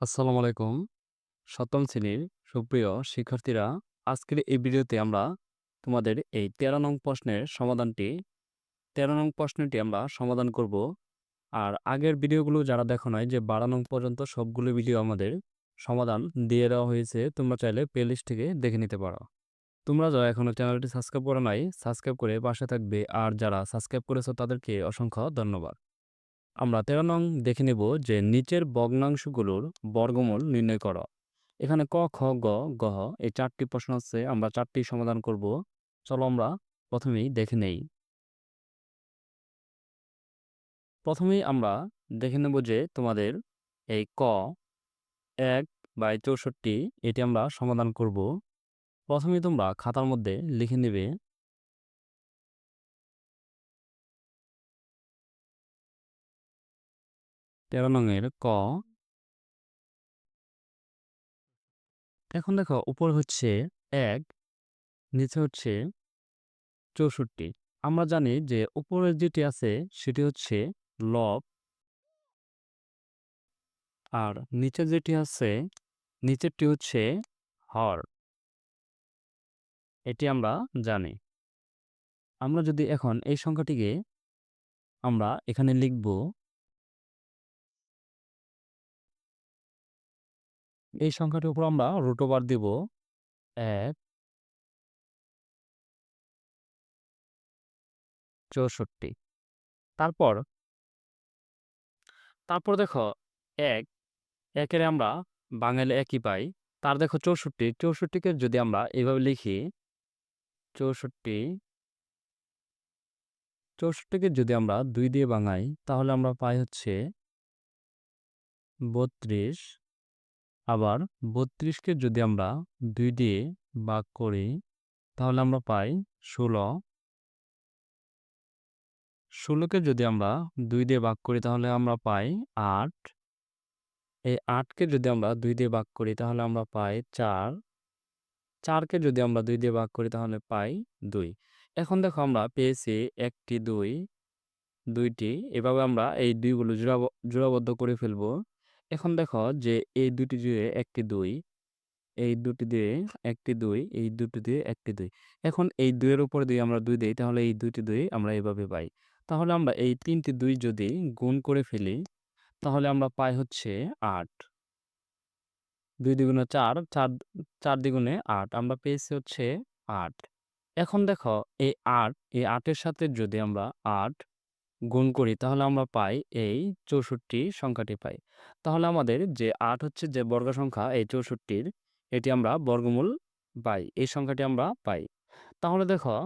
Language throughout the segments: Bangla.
আসসালামু আলাইকুম। সপ্তম শ্রেণির সুপ্রিয় শিক্ষার্থীরা, আজকের এই ভিডিওতে আমরা তোমাদের এই ১৩ নং প্রশ্নের সমাধানটি ১৩ নং প্রশ্নটি আমরা সমাধান করব। আর আগের ভিডিওগুলো যারা দেখো নয় যে ১২ নং পর্যন্ত সবগুলো ভিডিও আমাদের সমাধান দিয়ে দেওয়া হয়েছে। তোমরা চাইলে প্লেলিস্ট থেকে দেখে নিতে পারো। তোমরা যারা এখনও চ্যানেলটি সাবস্ক্রাইব করো নাই, সাবস্ক্রাইব করে পাশে থাকবে। আর যারা সাবস্ক্রাইব করেছ তাদেরকে অসংখ্য ধন্যবাদ। আমরা ১৩ নং দেখে নেব যে নিচের ভগ্নাংশগুলোর বর্গমূল নির্ণয় করো। এখানে ক, খ, গ, গ এই চারটি প্রশ্ন আছে আমরা চারটি সমাধান করব। চলো আমরা প্রথমেই দেখে নেই। প্রথমেই আমরা দেখে নেব যে তোমাদের এই ক এক বাই চৌষট্টি এটি আমরা সমাধান করব। প্রথমেই তোমরা খাতার মধ্যে লিখে নেবে তেরো নংয়ের ক। এখন দেখো, উপর হচ্ছে এক, নিচে হচ্ছে চৌষট্টি। আমরা জানি যে উপরের যেটি আছে, সেটি হচ্ছে লব। আর নিচে যেটি আছে, নিচেরটি হচ্ছে হর। এটি আমরা জানি। আমরা যদি এখন এই সংখ্যাটিকে আমরা এখানে লিখব এই সংখ্যাটির উপর আমরা রুট ওভার দিব এক চৌষট্টি। তারপর তারপর দেখো এক, একের আমরা বাঙালি একই পাই। তার দেখো চৌষট্টি, চৌষট্টিকে যদি আমরা এভাবে লিখি, চৌষট্টি, চৌষট্টিকে যদি আমরা দুই দিয়ে বাঙাই তাহলে আমরা পাই হচ্ছে বত্রিশ। আবার বত্রিশকে যদি আমরা দুই দিয়ে ভাগ করি, তাহলে আমরা পাই ষোলো। ষোলোকে যদি আমরা দুই দিয়ে ভাগ করি, তাহলে আমরা পাই আট। এই আটকে যদি আমরা দুই দিয়ে ভাগ করি, তাহলে আমরা পাই চার। চারকে যদি আমরা দুই দিয়ে ভাগ করি, তাহলে পাই দুই। এখন দেখো আমরা পেয়েছি একটি দুই, দুইটি। এভাবে আমরা এই দুইগুলো জোড়া জোড়াবদ্ধ করে ফেলব। এখন দেখো যে, এই দুটি দিয়ে একটি দুই, এই দুটি দিয়ে একটি দুই, এই দুটি দিয়ে একটি দুই। এখন এই দুইয়ের উপর দিয়ে আমরা দুই দিই, তাহলে এই দুইটি দুই আমরা এভাবে পাই। তাহলে আমরা এই তিনটি দুই যদি গুণ করে ফেলি, তাহলে আমরা পাই হচ্ছে আট। দুই দ্বিগুণে চার চার চার দ্বিগুণে আট, আমরা পেয়েছি হচ্ছে আট। এখন দেখো, এই আট, এই আটের সাথে যদি আমরা আট গুণ করি, তাহলে আমরা পাই এই চৌষট্টি সংখ্যাটি পাই। তাহলে আমাদের যে আট হচ্ছে যে বর্গ সংখ্যা এই চৌষট্টির এটি আমরা বর্গমূল পাই, এই সংখ্যাটি আমরা পাই। তাহলে দেখো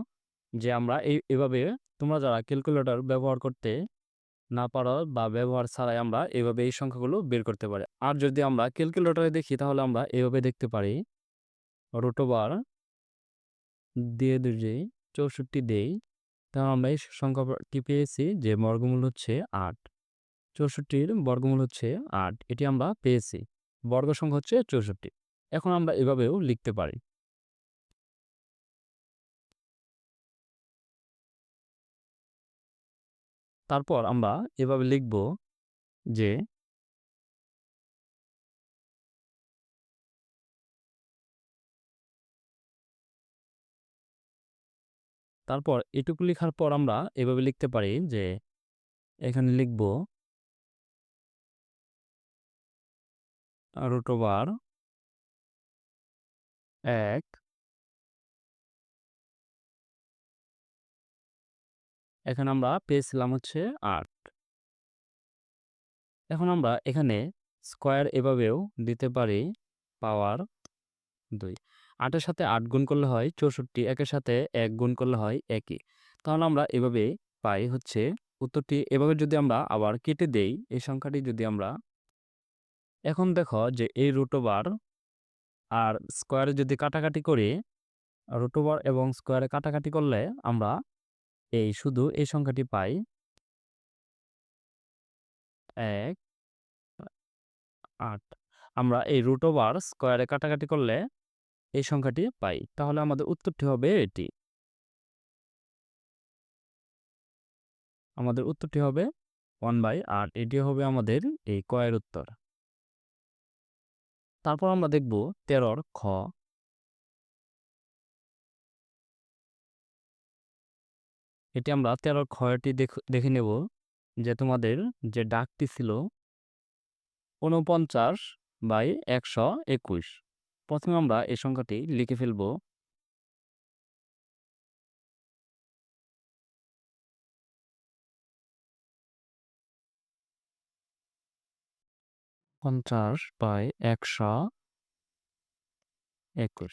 যে আমরা এই, এভাবে তোমরা যারা ক্যালকুলেটর ব্যবহার করতে না পারো বা ব্যবহার ছাড়াই আমরা এভাবে এই সংখ্যাগুলো বের করতে পারি। আর যদি আমরা ক্যালকুলেটরে দেখি, তাহলে আমরা এভাবে দেখতে পারি। রোটোবার দিয়ে দিয়ে চৌষট্টি দেই তাহলে আমরা এই সংখ্যাটি পেয়েছি যে বর্গমূল হচ্ছে আট। চৌষট্টির বর্গমূল হচ্ছে আট, এটি আমরা পেয়েছি। বর্গ সংখ্যা হচ্ছে চৌষট্টি। এখন আমরা এভাবেও লিখতে পারি। তারপর আমরা এভাবে লিখব যে তারপর এটুকু লেখার পর আমরা এভাবে লিখতে পারি যে, এখানে লিখব রুট ওভার এক এখানে আমরা পেয়েছিলাম হচ্ছে আট। এখন আমরা এখানে স্কোয়ার এভাবেও দিতে পারি পাওয়ার দুই। আটের সাথে আট গুণ করলে হয় চৌষট্টি, একের সাথে এক গুণ করলে হয় একই। তাহলে আমরা এভাবে পাই হচ্ছে উত্তরটি এভাবে যদি আমরা আবার কেটে দেই, এই সংখ্যাটি যদি আমরা এখন দেখো যে এই রুটোবার আর স্কোয়ারে যদি কাটাকাটি করি রুটোবার এবং স্কোয়ারে কাটাকাটি করলে আমরা এই শুধু এই সংখ্যাটি পাই এক, আট। আমরা এই রুট ওভার স্কোয়ারে কাটাকাটি করলে এই সংখ্যাটি পাই। তাহলে আমাদের উত্তরটি হবে এটি। আমাদের উত্তরটি হবে ওয়ান বাই আট। এটি হবে আমাদের এই কয়ের উত্তর। তারপর আমরা দেখব তেরোর খ। এটি আমরা তেরোর খয়টি দেখে নেব যে তোমাদের যে ডাকটি ছিল ঊনপঞ্চাশ বাই একশো একুশ। প্রথমে আমরা এই সংখ্যাটি লিখে ফেলব। পঞ্চাশ বাই একশো একুশ।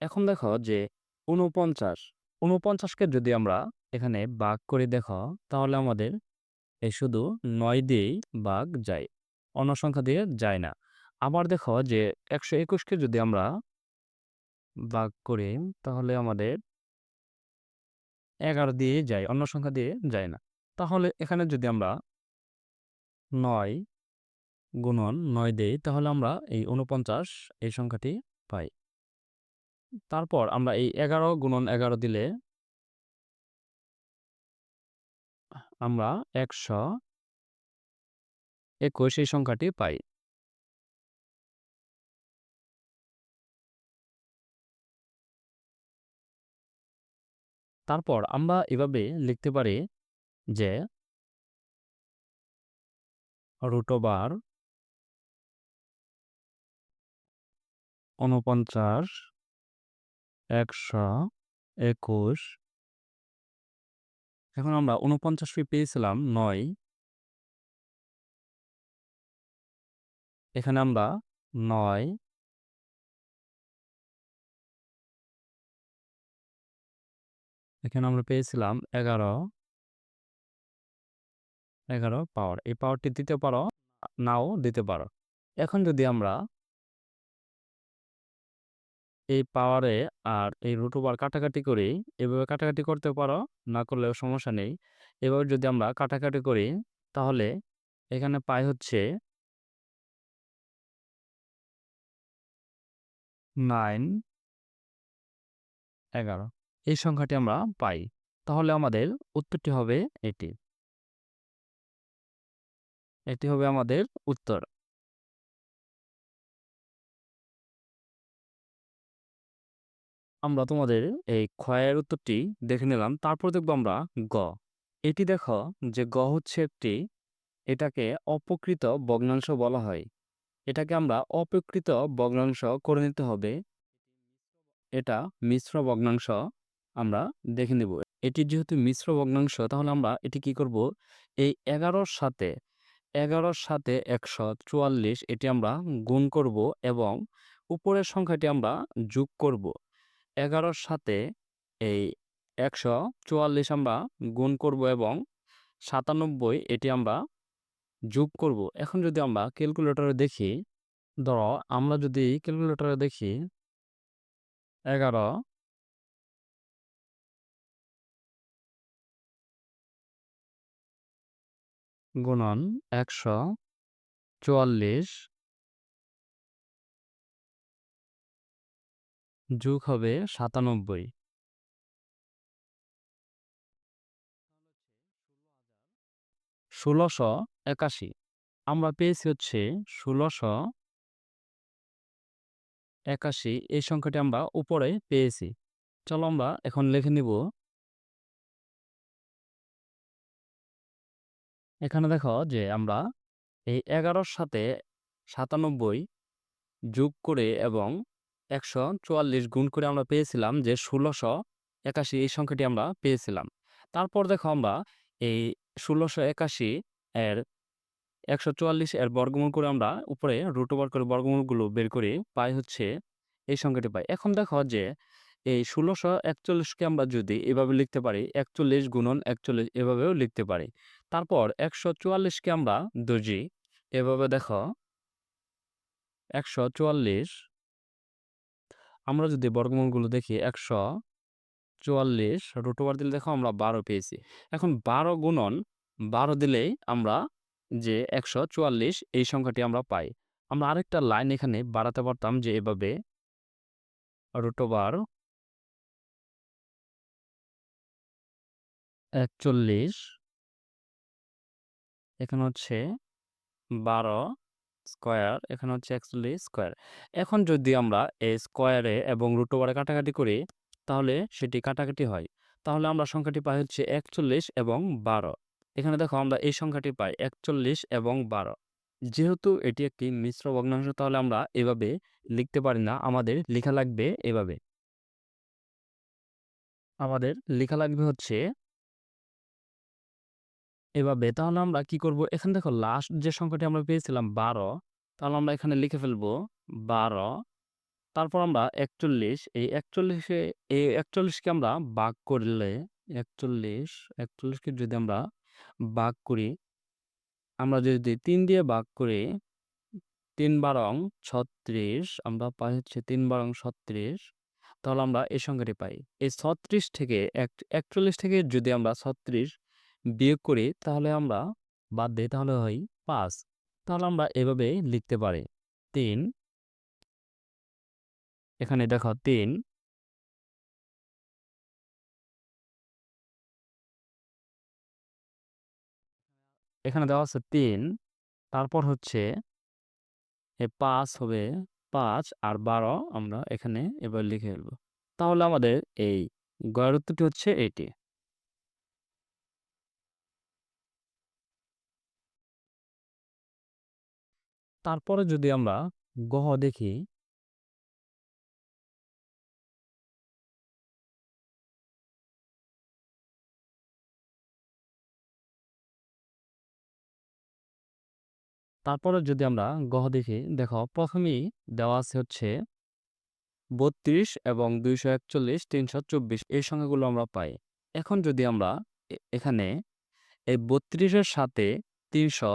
এখন দেখো যে উনপঞ্চাশ উনপঞ্চাশকে যদি আমরা এখানে বাঘ করে দেখো, তাহলে আমাদের এই শুধু নয় দিয়েই বাঘ যায়, অন্য সংখ্যা দিয়ে যায় না। আবার দেখো যে একশো একুশকে যদি আমরা বাঘ করি, তাহলে আমাদের এগারো দিয়ে যায়, অন্য সংখ্যা দিয়ে যায় না। তাহলে এখানে যদি আমরা নয় গুণন নয় দেই, তাহলে আমরা এই উনপঞ্চাশ এই সংখ্যাটি পাই। তারপর আমরা এই এগারো গুণন এগারো দিলে আমরা একশো একুশ এই সংখ্যাটি পাই। তারপর আমরা এভাবে লিখতে পারি যে রুটোবার উনপঞ্চাশ একশো একুশ। এখন আমরা উনপঞ্চাশ পেয়েছিলাম নয়। এখানে আমরা নয় এখানে আমরা পেয়েছিলাম এগারো। এগারো পাওয়ার এই পাওয়ারটি দিতে পারো, নাও দিতে পারো। এখন যদি আমরা এই পাওয়ারে আর এই রুট ওভার কাটাকাটি করি, এভাবে কাটাকাটি করতে পারো, না করলেও সমস্যা নেই। এভাবে যদি আমরা কাটাকাটি করি, তাহলে এখানে পাই হচ্ছে নাইন এগারো। এই সংখ্যাটি আমরা পাই। তাহলে আমাদের উত্তরটি হবে এটি। এটি হবে আমাদের উত্তর। আমরা তোমাদের এই ক্ষয়ের উত্তরটি দেখে নিলাম। তারপর দেখব আমরা গ। এটি দেখো যে গ হচ্ছে একটি, এটাকে অপকৃত ভগ্নাংশ বলা হয়। এটাকে আমরা অপকৃত ভগ্নাংশ করে নিতে হবে। এটা মিশ্র ভগ্নাংশ। আমরা দেখে নেব। এটি যেহেতু মিশ্র ভগ্নাংশ, তাহলে আমরা এটি কি করব? এই এগারোর সাথে এগারোর সাথে একশো চুয়াল্লিশ এটি আমরা গুণ করব এবং উপরের সংখ্যাটি আমরা যোগ করব। এগারোর সাথে এই একশো চুয়াল্লিশ আমরা গুণ করব এবং সাতানব্বই এটি আমরা যোগ করব। এখন যদি আমরা ক্যালকুলেটরে দেখি, ধরো আমরা যদি ক্যালকুলেটরে দেখি, এগারো গুণন একশো চুয়াল্লিশ যোগ হবে সাতানব্বই। ষোলোশো একাশি। আমরা পেয়েছি হচ্ছে ষোলোশো একাশি। এই সংখ্যাটি আমরা উপরে পেয়েছি। চলো আমরা এখন লিখে নিব এখানে দেখো যে আমরা এই এগারোর সাথে সাতানব্বই যোগ করে এবং একশো চুয়াল্লিশ গুণ করে আমরা পেয়েছিলাম যে ষোলোশো একাশি, এই সংখ্যাটি আমরা পেয়েছিলাম। তারপর দেখো আমরা এই ষোলোশো একাশি এর একশো চুয়াল্লিশ এর বর্গমূল করে আমরা উপরে রুট ওভার করে বর্গমূলগুলো বের করে পাই হচ্ছে এই সংখ্যাটি পাই। এখন দেখো যে এই ষোলোশো একচল্লিশকে আমরা যদি এভাবে লিখতে পারি, একচল্লিশ গুণন একচল্লিশ এভাবেও লিখতে পারি। তারপর একশো চুয়াল্লিশকে আমরা দুজি। এভাবে দেখো। একশো চুয়াল্লিশ। আমরা যদি বর্গমূলগুলো দেখি, একশো চুয়াল্লিশ রুট ওভার দিলে দেখো আমরা বারো পেয়েছি। এখন বারো গুণন বারো দিলেই আমরা যে একশো চুয়াল্লিশ এই সংখ্যাটি আমরা পাই। আমরা আরেকটা লাইন এখানে বাড়াতে পারতাম যে এভাবে রুট ওভার একচল্লিশ এখানে হচ্ছে বারো স্কোয়ার, এখানে হচ্ছে একচল্লিশ স্কয়ার। এখন যদি আমরা এই স্কোয়ারে এবং রুট ওভারে কাটাকাটি করি, তাহলে সেটি কাটাকাটি হয়। তাহলে আমরা সংখ্যাটি পাই হচ্ছে একচল্লিশ এবং বারো। এখানে দেখো আমরা এই সংখ্যাটি পাই একচল্লিশ এবং বারো। যেহেতু এটি একটি মিশ্র ভগ্নাংশ, তাহলে আমরা এভাবে লিখতে পারি না। আমাদের লেখা লাগবে এভাবে। আমাদের লেখা লাগবে হচ্ছে এভাবে, তাহলে আমরা কি করব? এখানে দেখো লাস্ট যে সংখ্যাটি আমরা পেয়েছিলাম বারো, তাহলে আমরা এখানে লিখে ফেলব বারো, তারপর আমরা একচল্লিশ, এই একচল্লিশে, এই একচল্লিশকে আমরা ভাগ করলে, একচল্লিশ, একচল্লিশকে যদি আমরা ভাগ করি, আমরা যদি তিন দিয়ে ভাগ করি, তিন বারং ছত্রিশ, আমরা পাই হচ্ছে তিন বারং ছত্রিশ, তাহলে আমরা এই সংখ্যাটি পাই। এই ছত্রিশ থেকে এক, একচল্লিশ থেকে যদি আমরা ছত্রিশ বিয়োগ করি, তাহলে আমরা বাদ দিই, তাহলে হয় পাঁচ। তাহলে আমরা এভাবে লিখতে পারি। তিন। এখানে দেখো, তিন। এখানে দেওয়া আছে তিন। তারপর হচ্ছে পাঁচ হবে পাঁচ আর বারো আমরা এখানে এবার লিখে ফেলব। তাহলে আমাদের এই গয়ের উত্তরটি হচ্ছে এটি। তারপরে যদি আমরা গহ দেখি তারপরে যদি আমরা গহ দেখি, দেখো প্রথমেই দেওয়া আছে হচ্ছে বত্রিশ এবং দুইশো একচল্লিশ, তিনশো চব্বিশ এই সংখ্যাগুলো আমরা পাই। এখন যদি আমরা এখানে এই বত্রিশের সাথে তিনশো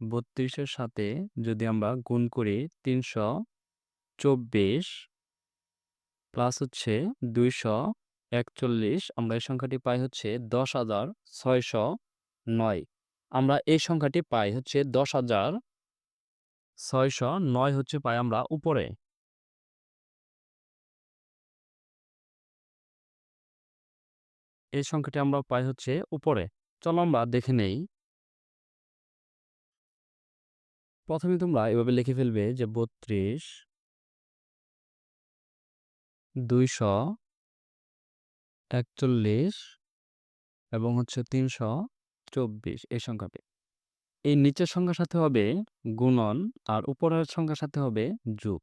বত্রিশের সাথে যদি আমরা গুণ করি তিনশো চব্বিশ প্লাস হচ্ছে দুইশো একচল্লিশ, আমরা এই সংখ্যাটি পাই হচ্ছে দশ হাজার ছয়শো নয়। আমরা এই সংখ্যাটি পাই হচ্ছে দশ হাজার ছয়শো নয় হচ্ছে পাই আমরা উপরে। এই সংখ্যাটি আমরা পাই হচ্ছে উপরে। চলো আমরা দেখে নেই। প্রথমে তোমরা এভাবে লিখে ফেলবে যে বত্রিশ দুইশো একচল্লিশ এবং হচ্ছে তিনশো চব্বিশ এই সংখ্যাটি এই নিচের সংখ্যার সাথে হবে গুণন আর উপরের সংখ্যার সাথে হবে যোগ।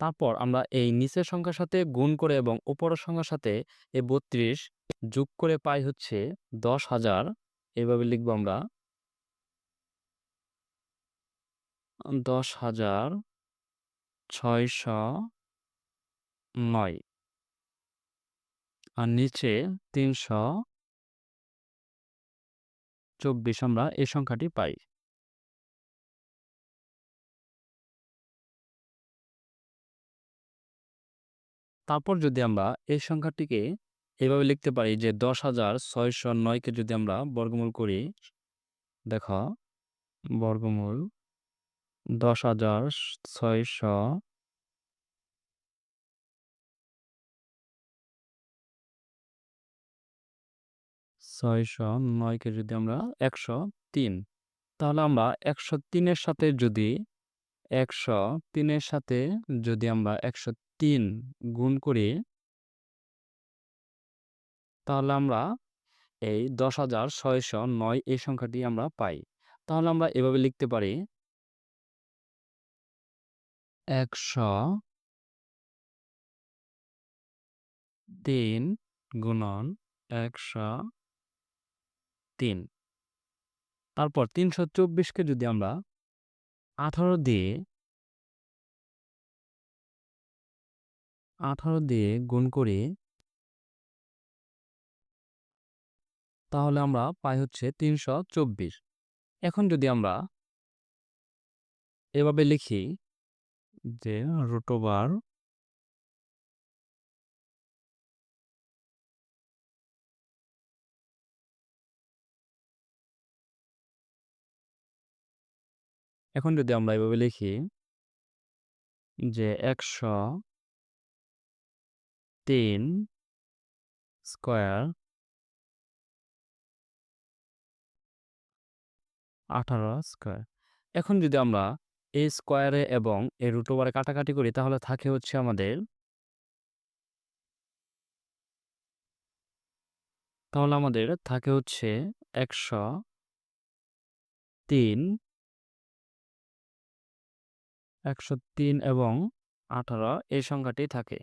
তারপর আমরা এই নিচের সংখ্যার সাথে গুণ করে এবং উপরের সংখ্যার সাথে এই বত্রিশ যোগ করে পাই হচ্ছে দশ হাজার। এভাবে লিখব আমরা। দশ হাজার ছয়শো নয়। আর নিচে তিনশো চব্বিশ আমরা এই সংখ্যাটি পাই। তারপর যদি আমরা এই সংখ্যাটিকে এভাবে লিখতে পারি যে, দশ হাজার ছয়শো নয়কে যদি আমরা বর্গমূল করি, দেখো, বর্গমূল দশ হাজার ছয়শো ছয়শো নয়কে যদি আমরা একশো তিন, তাহলে আমরা একশো তিনের সাথে যদি, একশো তিনের সাথে যদি আমরা একশো তিন গুণ করি তাহলে আমরা এই দশ হাজার ছয়শো নয় এই সংখ্যাটি আমরা পাই। তাহলে আমরা এভাবে লিখতে পারি। একশো তিন গুণন একশো তিন। তারপর তিনশো চব্বিশকে যদি আমরা আঠারো দিয়ে আঠারো দিয়ে গুণ করি তাহলে আমরা পাই হচ্ছে তিনশো চব্বিশ। এখন যদি আমরা এভাবে লিখি যে রুট ওভার এখন যদি আমরা এভাবে লিখি যে একশো তিন স্কোয়ার আঠারো স্কোয়ার। এখন যদি আমরা এ স্কোয়ারে এবং এ রুট ওভারে কাটাকাটি করি, তাহলে থাকে হচ্ছে আমাদের তাহলে আমাদের থাকে হচ্ছে একশো তিন একশো তিন এবং আঠারো এই সংখ্যাটি থাকে।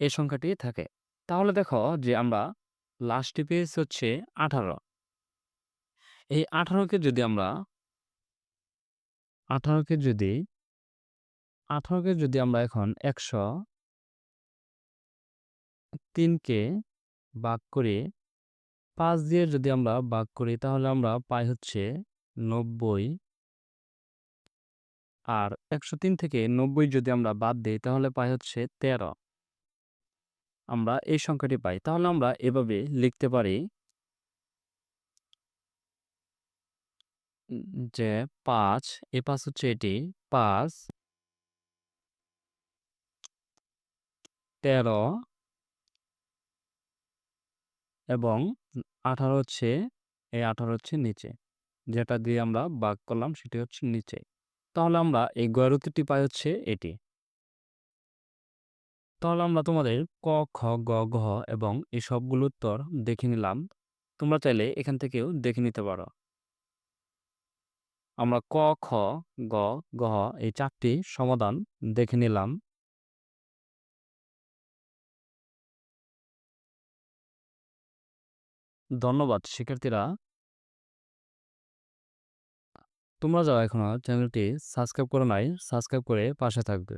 এই সংখ্যাটি থাকে। তাহলে দেখো যে আমরা লাস্টে পেয়েছি হচ্ছে আঠারো। এই আঠারোকে যদি আমরা আঠারোকে যদি আঠারোকে যদি আমরা এখন একশো তিনকে ভাগ করি, পাঁচ দিয়ে যদি আমরা ভাগ করি, তাহলে আমরা পাই হচ্ছে নব্বই। আর একশো তিন থেকে নব্বই যদি আমরা বাদ দিই, তাহলে পাই হচ্ছে তেরো। আমরা এই সংখ্যাটি পাই। তাহলে আমরা এভাবে লিখতে পারি যে পাঁচ এ পাঁচ হচ্ছে এটি, পাঁচ, তেরো এবং আঠারো হচ্ছে, এই আঠারো হচ্ছে নিচে। যেটা দিয়ে আমরা ভাগ করলাম সেটি হচ্ছে নিচে। তাহলে আমরা এই গয়ের পাই হচ্ছে এটি। তাহলে আমরা তোমাদের ক, খ, গ, ঘ এবং এই সবগুলো উত্তর দেখে নিলাম। তোমরা চাইলে এখান থেকেও দেখে নিতে পারো। আমরা ক, খ, গ গহ এই চারটি সমাধান দেখে নিলাম। ধন্যবাদ শিক্ষার্থীরা। তোমরা যাও এখনও চ্যানেলটি সাবস্ক্রাইব করে নাই, সাবস্ক্রাইব করে পাশে থাকবে।